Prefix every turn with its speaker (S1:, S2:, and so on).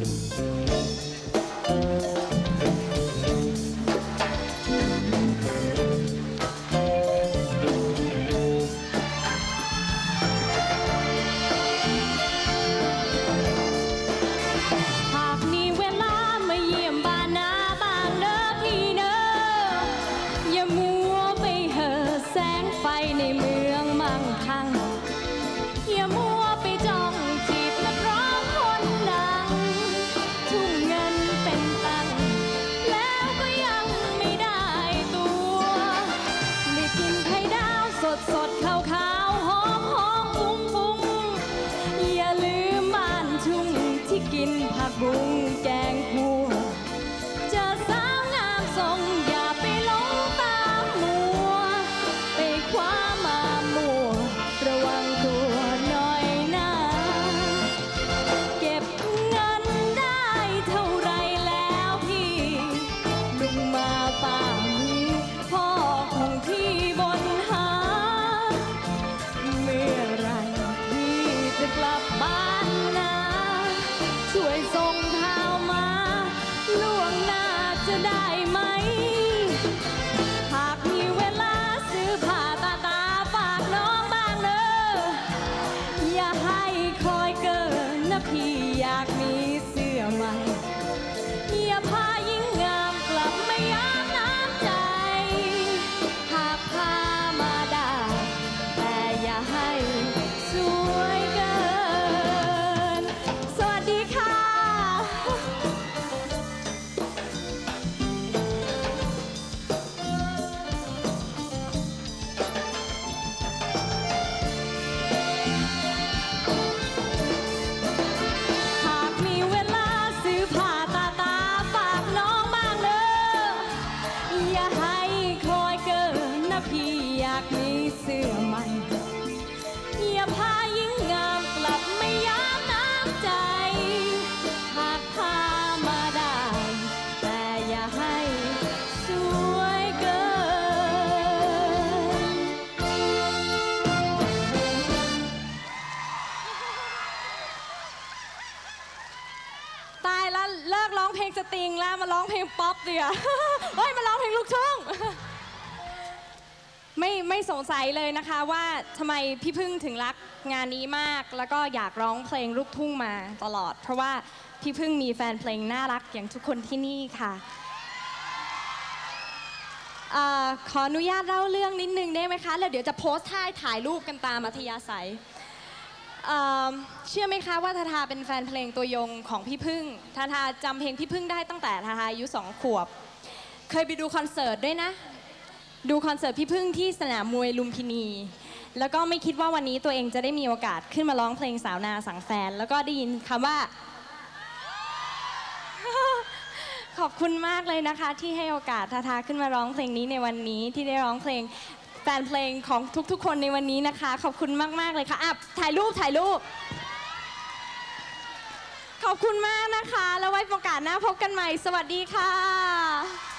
S1: หากมีเวลามาเยี่ยมบ้านนาบ้างเด้อพี่เด้ออย่ามัวไปเห่อแสงไฟในเมืองมั่งคั่ง กินผักบุ้งแกงคั่ว งสตริงแล้วมาร้องเพลงป๊อปดีกว่าเฮ้ยมาร้องเพลงลูกทุ่งไม่ไม่สงสัยเลยนะคะว่าทำไมพี่พึ่งถึงรักงานนี้มาก แล้วก็อยากร้องเพลงลูกทุ่งมาตลอด เพราะว่าพี่พึ่งมีแฟนเพลงน่ารักอย่างทุกคนที่นี่ค่ะเอ่อขออนุญาตเล่าเรื่องนิดนึงได้ไหมคะ แล้วเดี๋ยวจะโพสต์ท่ายถ่ายรูปกันตามอัธยาศัย เอ่อเชื่อไหมคะว่าทาทาเป็นแฟนเพลงตัวยงของพี่พึ่งทาทาจำเพลงพี่พึ่งได้ตั้งแต่ทาทาอายุสองขวบ เคยไปดูคอนเสิร์ตด้วยนะ ดูคอนเสิร์ตพี่พึ่งที่สนามมวยลุมพินี แล้วก็ไม่คิดว่าวันนี้ตัวเองจะได้มีโอกาสขึ้นมาร้องเพลงสาวนาสังแฟน แล้วก็ได้ยินคำว่า ขอบคุณมากเลยนะคะ ที่ให้โอกาสทาทาขึ้นมาร้องเพลงนี้ในวันนี้ที่ได้ร้องเพลง แฟนเพลงของทุกๆ คนในวันนี้นะคะ ขอบคุณมากๆเลยค่ะอะถ่ายรูปถ่ายรูป ขอบคุณมากนะคะ แล้วไว้โอกาสหน้าพบกันใหม่ สวัสดีค่ะ